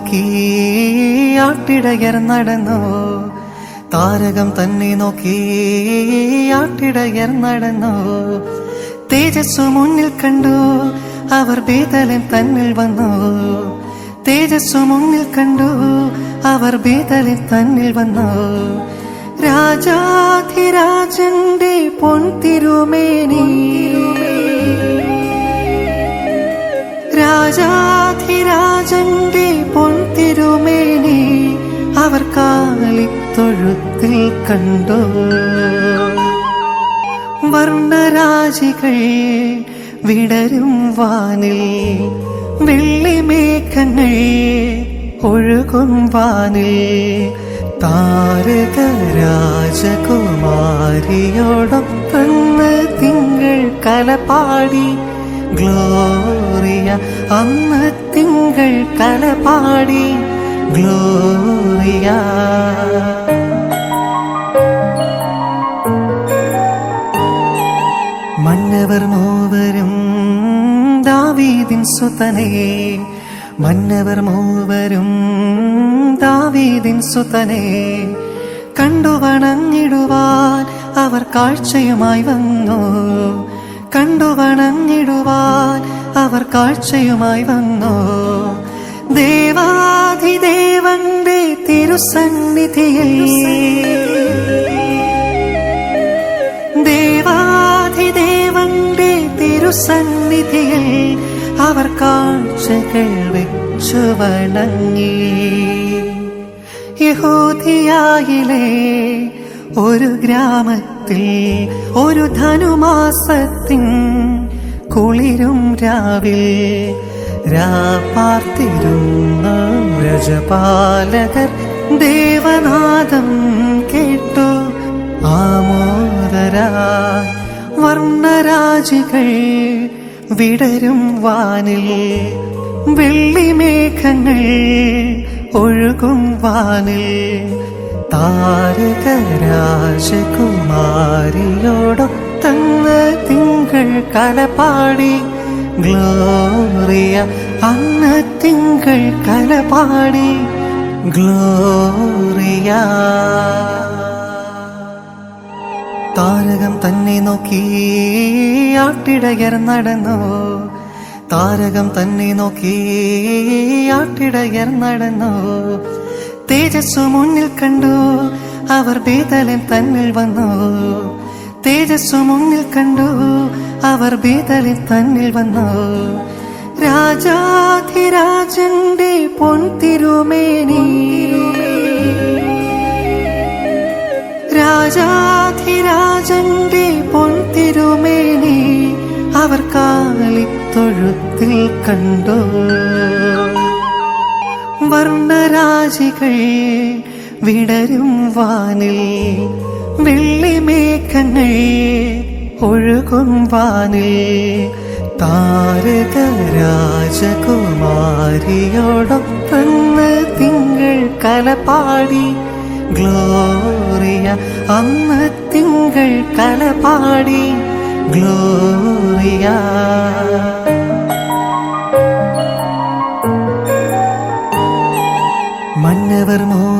നോക്കി. ആട്ടിടയർ നടന്നു. താരകം തന്നെ നോക്കി. ആട്ടിടയർ നടന്നു. തേജസ്സു മുന്നിൽ കണ്ടു. അവർ ബേതലൻ തന്നിൽ വന്നു. തേജസ്സു മുന്നിൽ കണ്ടു. അവർ ബേതലൻ തന്നിൽ വന്നു. രാജാധിരാജന്റെ പൊൻതിരുമേനി രാജാധിരാജന്റെ പൊൻതിരുമേനി അവർ കാലിത്തൊഴുത്തിൽ കണ്ടു. വർണരാജികൾ വിടരും വാനിൽ വെള്ളിമേഘങ്ങൾ ഒഴുകും വാനിൽ. താരക രാജകുമാരിയോടൊപ്പന്ന് തിങ്കൾ കലപാടി. ഗ്ലോറിയ അന്ന് തിങ്കൾ കലപാടി ഗ്ലോറിയ. മന്നവർ മൂവരും ദാവീദിൻ സുതനേ. മന്നവർ മൂവരും ദാവീദിൻ സുതനേ. കണ്ടു വണങ്ങിടുവാൻ അവർ കാഴ്ചയുമായി വന്നു. കണ്ടു വണങ്ങിടുവാൻ അവർ കാഴ്ചയുമായി വന്നു. ദേവാധിദേവന്റെ തിരുസന്നിധിയിൽ ദേവാധിദേവന്റെ തിരുസന്നിധിയിൽ അവർ കാഴ്ചകൾ വെച്ചു വണങ്ങി. യഹൂദിയായിലെ ഒരു ഗ്രാമത്തിൽ ഒരു ധനുമാസത്തിൻ കുളിരും രാവിൽ രാപ്പാർത്തിരുന്ന വ്രജപാലകർ ദേവനാദം കേട്ടു. ആമോദരായി വർണരാജികൾ വിടരും വാനിൽ. വെള്ളിമേഘങ്ങൾ ഒഴുകും വാനിൽ. താരക രാജകുമാരിയോടൊത്തങ്ങ് തിങ്കൾ കലപാടി ഗ്ലോറിയ അന്ന് തിങ്കൾ കലപാടി ഗ്ലോറിയ. താരകം തന്നെ നോക്കി ആട്ടിടയർ നടന്നു. താരകം തന്നെ നോക്കി ആട്ടിടയർ നടന്നു. തേജസ്സു മുന്നിൽ കണ്ടു. അവർ ബേതലൻ തന്നിൽ വന്നു. തേജസ്സു മുന്നിൽ കണ്ടു. അവർ ബേതലൻ തന്നിൽ വന്നു. രാജാധിരാജന്റെ പൊൻതിരുമേനി. രാജാധിരാജന്റെ പൊൻതിരുമേനി അവർ കാലിത്തൊഴുത്തിൽ കണ്ടു. വർണരാജികൾ വിടരും വാനിൽ വെള്ളിമേഘങ്ങൾ ഒഴുകും വാനിൽ താരക രാജകുമാരിയോടൊപ്പന്ന് തിങ്കൾ കലപാടി. ഗ്ലോറിയ അന്ന് തിങ്കൾ കലപാടി. ഗ്ലോറിയ. മന്നവർ ദാവീദിൻ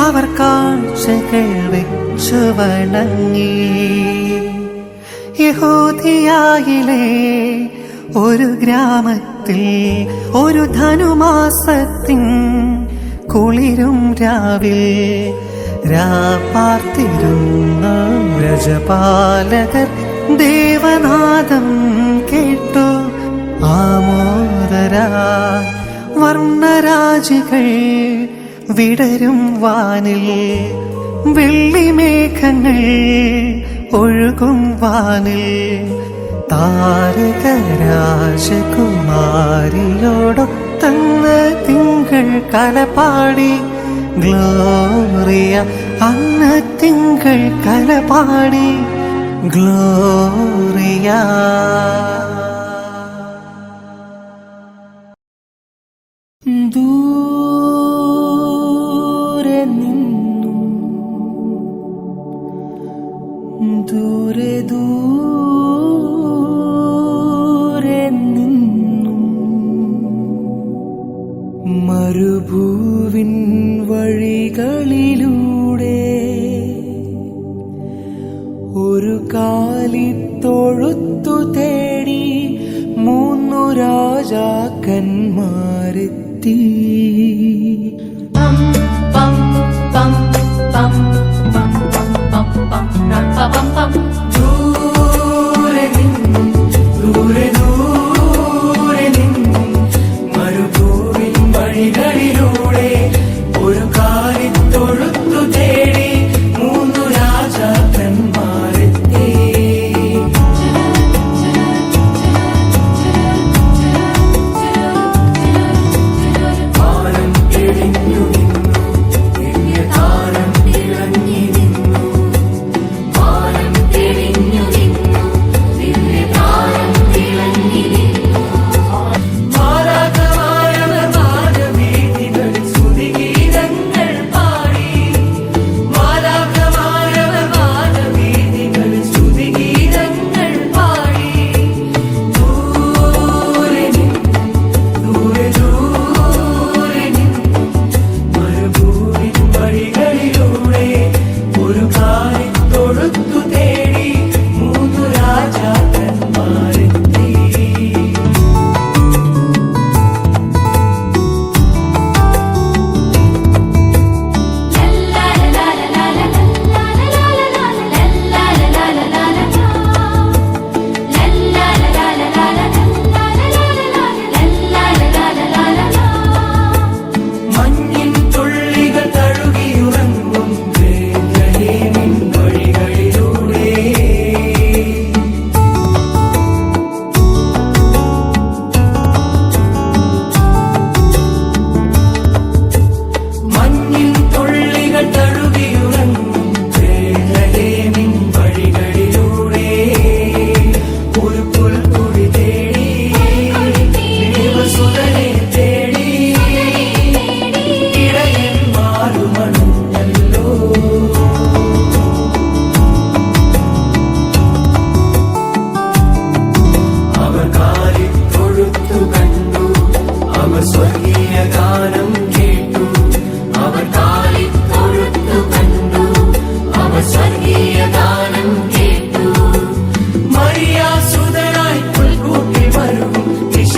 അവർ കാഴ്ചകൾ വെച്ചു വണങ്ങി യഹൂദിയായിലെ ഒരു ഗ്രാമത്തിൽ ഒരു ധനുമാസത്തിൻ കുളിരും രാവിൽ രാപ്പാർത്തിരുന്ന വ്രജപാലകർ ദേവനാദം കേട്ടു. ആമോദരാ വർണരാജികൾ വിടരും വാനിൽ. വെള്ളിമേഘങ്ങൾ ഒഴുകും വാനിൽ. താരക രാജകുമാരിയോടൊപ്പം തിങ്കൾ കലപാടി. ഗ്ലോറിയ അന്ന് തിങ്കൾ കലപാടി. Gloria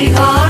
Sivan.